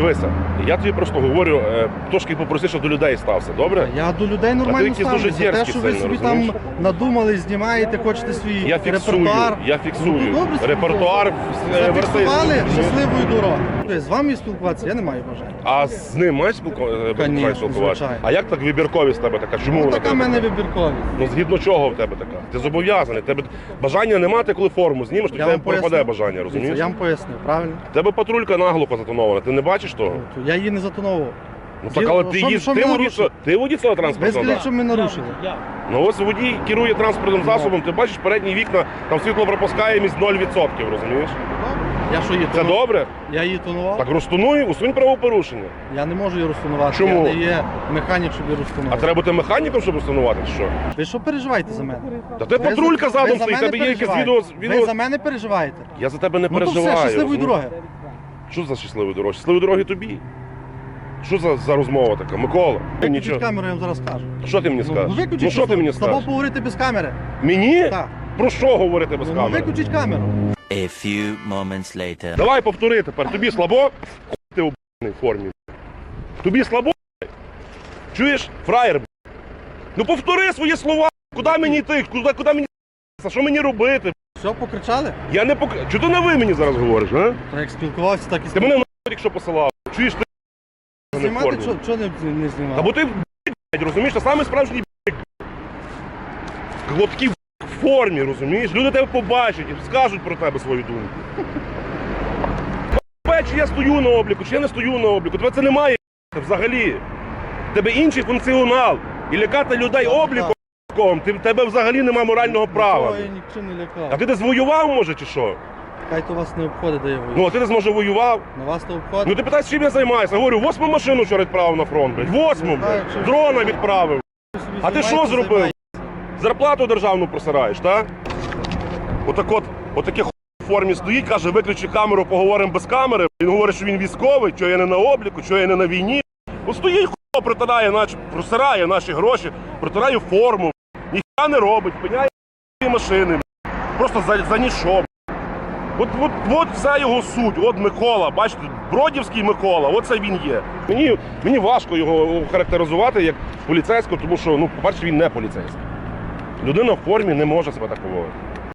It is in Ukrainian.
Дивися, я тобі просто говорю, е, трошки попроси, щоб до людей стався, добре? Я до людей нормально якийсь дуже ставлюся. Те, що ви собі розумієш? там надумали, знімаєте, хочете свій Я фіксую, репертуар. я фіксую. Ну, добре, Репертуар е, Зафіксували дороги. Тобто З вами спілкуватися я не маю бажання. А з ним маєш е, спілкуватися? А як так вибірковість в тебе така? Чому Ну, вона така в мене вибірковість. Ну згідно чого в тебе така? Ти зобов'язаний. Тебе бажання нема, ти коли форму знімеш, то тебе пропаде бажання, розумієш? Я вам поясню, правильно? Тебе патрулька наглухо затонована. Ти не бачиш От, Я її не затоновував. Ну так, але ти Що- їз, що ти ми водій, нарушили? ти водій цього Ви транспортного скажіть, що ми нарушили. Ну ось водій керує транспортним засобом, ти бачиш передні вікна, там світло пропускає пропускаємість 0%, розумієш? Я що її Це тонував? добре? Я її тонував? Так розтонуй, усунь правопорушення. Я не можу її розтонувати. Чому? Я не є механік, щоб її А розтонувати. треба бути механіком, щоб розтонувати, чи що? Ви що переживаєте за мене? Та ти патрулька за- задом стоїть, тебе є якесь переживаєте? відео. Ви за мене переживаєте? Я за тебе не Ну то переживаю. все, щасливої розумієш? дороги. Що за щасливі дороги? Щасливі дороги тобі. Що за, за розмова така? Микола? Ти Виключіть нічого. камеру, я вам зараз скажу. Що ти мені Ну, скажеш? виключіть, Ну що ти мені З тобою скажеш? поговорити без камери. Мені? Так. Про що говорити без Ну, камери? виключіть камеру. A few moments later. Давай повтори тепер. Тобі слабо? Хуй ти у б***ний формі. Тобі слабо? Чуєш? Фраєр. б***. Ну повтори свої слова. Куди мені йти? Куди, куди мені що мені робити? Все, покричали? Я не пок... Чого ти на ви мені зараз говориш, а? Та як спілкувався, так і Ти мене на якщо посилав. Чуєш ти? не в Знімати, формі. що, що не, не знімати? Та бо ти блядь, розумієш, ти самий справжній блядь. Хлопки в формі, розумієш? Люди тебе побачать і скажуть про тебе свою думку. Бе, Чи я стою на обліку, чи я не стою на обліку. Тебе це немає взагалі. В Тебе інший функціонал. І лякати людей обліком, ти- в тебе взагалі немає морального права. Я нічого не А ти десь воював, може, чи що? Хай то вас не обходить, де я воюю. Ну, а ти десь може воював. На вас то Ну ти питаєш, чим я займаюся? Говорю, восьму машину вчора відправив на фронт, блядь. Восьму, Не знаю, блядь. Дрона відправив. Ви собі А ти що займаєтесь, зробив? займаєтесь. Зарплату державну просираєш, так? Отак от, отаке ху- в формі стоїть, каже, виключи камеру, поговоримо без камери. Він говорить, що він військовий, що я не на обліку, що я не на війні. От стоїть ху, протирає, наші, просирає наші гроші, протирає форму, ніхто не робить, пиняє машини. Просто за, за нічого. От, от, от вся його суть. От Микола, бачите, Бродівський Микола, оце він є. Мені, мені важко його характеризувати як поліцейського, тому що, ну, по-перше, він не поліцейський. Людина в формі не може себе так поводити.